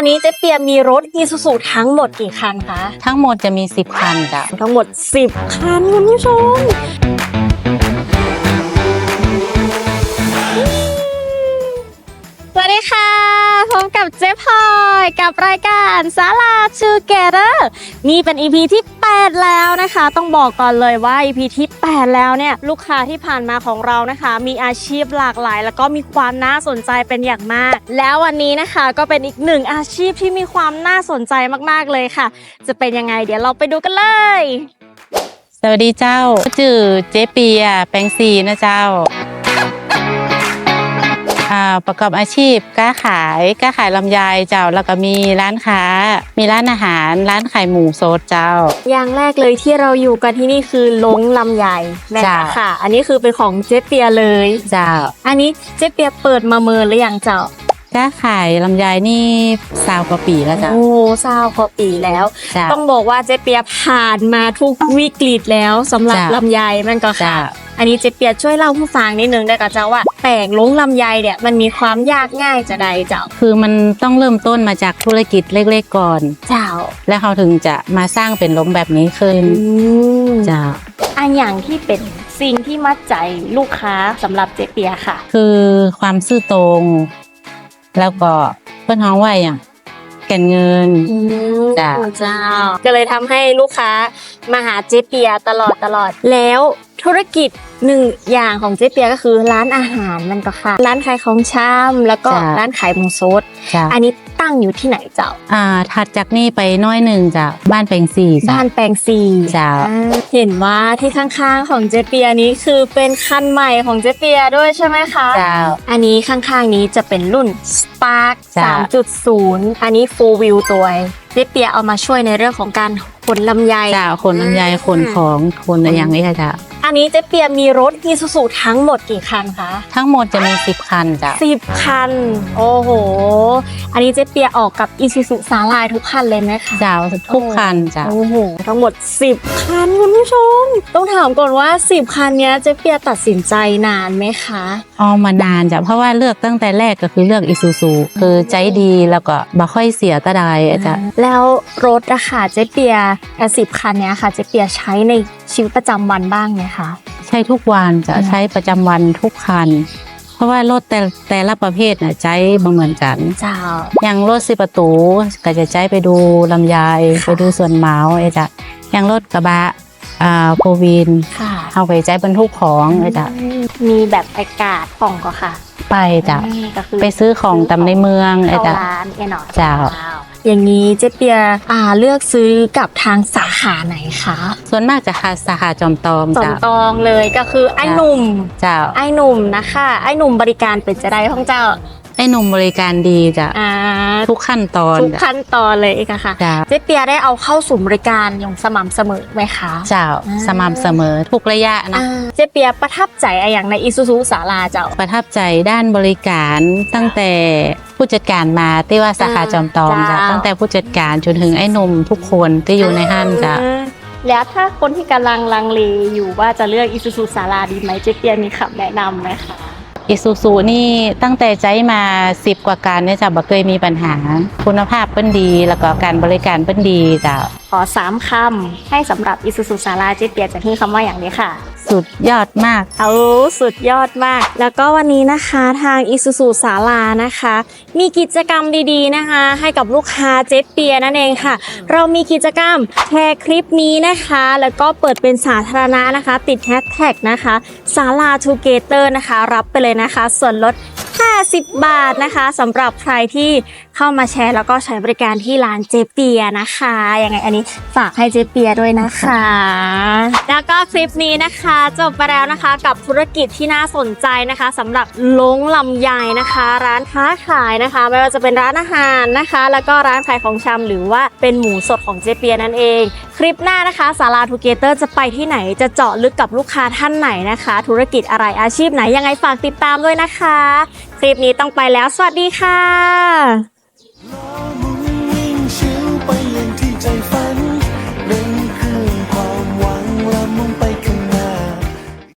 อันนี้เจ๊เปียมีรถอีซูซูทั้งหมดกี่คันคะ ทั้งหมดจะมี 10 คันจ้ะ ทั้งหมด 10 คันคุณผู้ชม สวัสดีค่ะ พบกับเจ๊พลอย กับรายการสาลาชูเกเตอร์นี่เป็น EP ที่ 8 แล้วนะคะ ต้องบอกก่อนเลยว่า EP ที่ 8 แล้วเนี่ยลูกค้าที่ผ่านมาของเรานะคะ มีอาชีพหลากหลาย แล้วก็มีความน่าสนใจเป็นอย่างมาก แล้ววันนี้นะคะก็เป็นอีกหนึ่งอาชีพที่มีความน่าสนใจมากๆเลยค่ะ จะเป็นยังไงเดี๋ยวเราไปดูกันเลยสวัสดีเจ้า จื่อเจ๊เปียแปงซีนะเจ้า ประกอบอาชีพค้าขายค้าขายลำไยเจ้าแล้วก็มีร้านค้า มีร้านอาหาร ร้านขายหมูสดเจ้า อย่างแรกเลยที่เราอยู่กันที่นี่คือลงลำไยแม่จ้ะค่ะ อันนี้คือเป็นของเจ๊เปียเลยเจ้า อันนี้เจ๊เปียเปิดมาเมินหรือยังเจ้าค้าขายลำไยนี่สาวกว่าปีแล้วเจ้าโอ้เศร้ากว่าปีแล้วเจ้าต้องบอกว่าเจ๊เปียผ่านมาทุกวิกฤตแล้วสำหรับจ้ะลำไยมันก็ค่ะเจ้า อันนี้เจ๊เปียช่วยเล่าผู้ฟังนิดนึงได้กับเจ้าว่าแปลงลงลำไยเนี่ยมันมีความยากง่ายจะใดเจ้า คือมันต้องเริ่มต้นมาจากธุรกิจเล็กๆก่อน เจ้า แล้วเขาถึงจะมาสร้างเป็นล้มแบบนี้ขึ้นอืมเจ้าอันอย่างที่เป็นสิ่งที่มัดใจลูกค้าสำหรับเจ๊เปียค่ะ คือความซื่อตรง แล้วก็เพื่อนท้องว่าอย่างแก่นเงินจ้ะเจ้าก็เลยทำให้ลูกค้ามาหาเจ๊เปียตลอดตลอดแล้ว ธุรกิจหนึ่งอย่างของเจ๊เปียก็คือร้านอาหารมันก็ค่ะ ร้านขายของชำแล้วก็จ้ะ ร้านขายหมูสดจ้ะอันนี้ตั้งอยู่ที่ไหนเจ้า อ่าถัดจากนี่ไปน้อยหนึ่งจ้ะบ้านแปลงสี่จ้ะ บ้านแปลงซีจ้ะ อ่าเห็นว่าที่ข้างๆของเจ๊เปียนี้คือเป็นคันใหม่ของเจ๊เปียด้วยใช่ไหมคะจ้ะอันนี้ข้างๆนี้จะเป็นรุ่น Spark จ้ะ 3.0 อันนี้ full view ตัวเจ๊เปียเอามาช่วยในเรื่องของการขนลำไย จ้ะคนลำไยคนของคนอะไรอย่างนี้ค่ะจ้ะ อันนี้เจ๊เปียมีรถอีซูซูทั้งหมดกี่คันคะ ทั้งหมดจะมีสิบคันจ้ะสิบคัน โอ้โห อันนี้เจ๊เปียออกกับอีซูซูสาลายทุกคันเลยไหมคะ จ้ะทุกคันจ้ะโอ้โห ทั้งหมด 10 คันคุณผู้ชม ต้องถามก่อนว่า 10 คันเนี้ยเจ๊เปียตัดสินใจนานไหมคะ เอามานานจ้ะเพราะว่าเลือกตั้งแต่แรกก็คือเลือกอิซูซูคือใจดีแล้วก็บ่ค่อยเสียตะไดอะจ้ะแล้วรถอะค่ะเจ๊เปียสิบคันเนี้ยค่ะเจ๊เปียใช้ในชีวิตประจำวันบ้างไหมคะใช้ทุกวันจะอืมใช้ประจำวันทุกคัน เพราะว่ารถแต่แต่ละประเภทน่ะใจบ่เหมือนกันเจ้าอย่างรถสิประตูก็จะใช้ไปดูลำไยค่ะไปดูส่วนเมาส์ไอ้จ้ะอย่างรถกระบะอ่าโฟวินค่ะเอาไปใช้บรรทุกของไอ้จ้ะ มีแบบอากาศของก็ค่ะไปจ้ะนี่ก็คือไปซื้อของตามในเมืองไอ้เข้าจ้ะ ร้านเอหน่อยเจ้า อย่างนี้เจ๊เปียอ่าเลือกซื้อกับทางสาขาไหนคะส่วนมากจะคาสาขาจอมตอมสมจ้ะ ตองเลยก็คือไอ้หนุ่ม เจ้า ไอ้หนุ่มนะคะ ไอ้หนุ่มบริการเป็นจะได้ของเจ้า ไอ้หนุ่มบริการดีจ้ะอ่าทุกขั้นตอนทุกจ้ะขั้นตอนเลยเองอะค่ะ จ้ะเจ๊เปียได้เอาเข้าสู่บริการอย่างสม่ำเสมอไหมคะ เจ้าอ่า สม่ำเสมอทุกระยะนะ อ่าเจ๊เปียประทับใจอะไรอย่างในอิซูซูสาลาเจ้า ประทับใจด้านบริการตั้งแต่ผู้จัดการมาที่ว่าสาขาจอมตอมจ้ะจ้าตั้งแต่ผู้จัดการจนถึงไอ้หนุ่มทุกคนที่อยู่ในห้างจ้ะ อ่าแล้วถ้าคนที่กำลังลังเลอยู่ว่าจะเลือกอิซูซูสาลาดีไหมเจ๊เปียมีคำแนะนำไหมคะ อิซูซูนี่ตั้งแต่ใจมาสิบกว่าการเนี่ยจ้ะบ่เคยมีปัญหา คุณภาพเป็นดี แล้วก็การบริการเป็นดีจ้ะขอสามคำให้สำหรับอิซูซูซาราเจ๊เปียจะขึ้นคำว่าอย่างนี้ค่ะ สุดยอดมากเอาสุดยอดมาก แล้วก็วันนี้นะคะทางอิซูซูสาลานะคะ มีกิจกรรมดีๆนะคะ ให้กับลูกค้าเจ๊เปียนั่นเองค่ะ เรามีกิจกรรมแชร์คลิปนี้นะคะ แล้วก็เปิดเป็นสาธารณะนะคะ ติดแฮชแท็กนะคะสาลาทูเกเตอร์นะคะ รับไปเลยนะคะ ส่วนลด50บาทนะคะสำหรับใครที่เข้ามาแชร์แล้วก็ใช้บริการที่ร้านเจเปียนะคะยังไงอันนี้ฝากให้เจเปียด้วยนะคะ แล้วก็คลิปนี้นะคะ จบไปแล้วนะคะกับธุรกิจที่น่าสนใจนะคะสำหรับลงลำไยนะคะ ร้านค้าขายนะคะ ไม่ว่าจะเป็นร้านอาหารนะคะ แล้วก็ร้านขายของชำหรือว่าเป็นหมูสดของเจเปียนั่นเอง คลิปหน้านะคะสาราทูเกเตอร์จะไปที่ไหนจะเจาะลึกกับลูกค้าท่านไหนนะคะ ธุรกิจอะไรอาชีพไหนยังไงฝากติดตามด้วยนะคะ คลิปนี้ต้องไปแล้ว สวัสดีค่ะ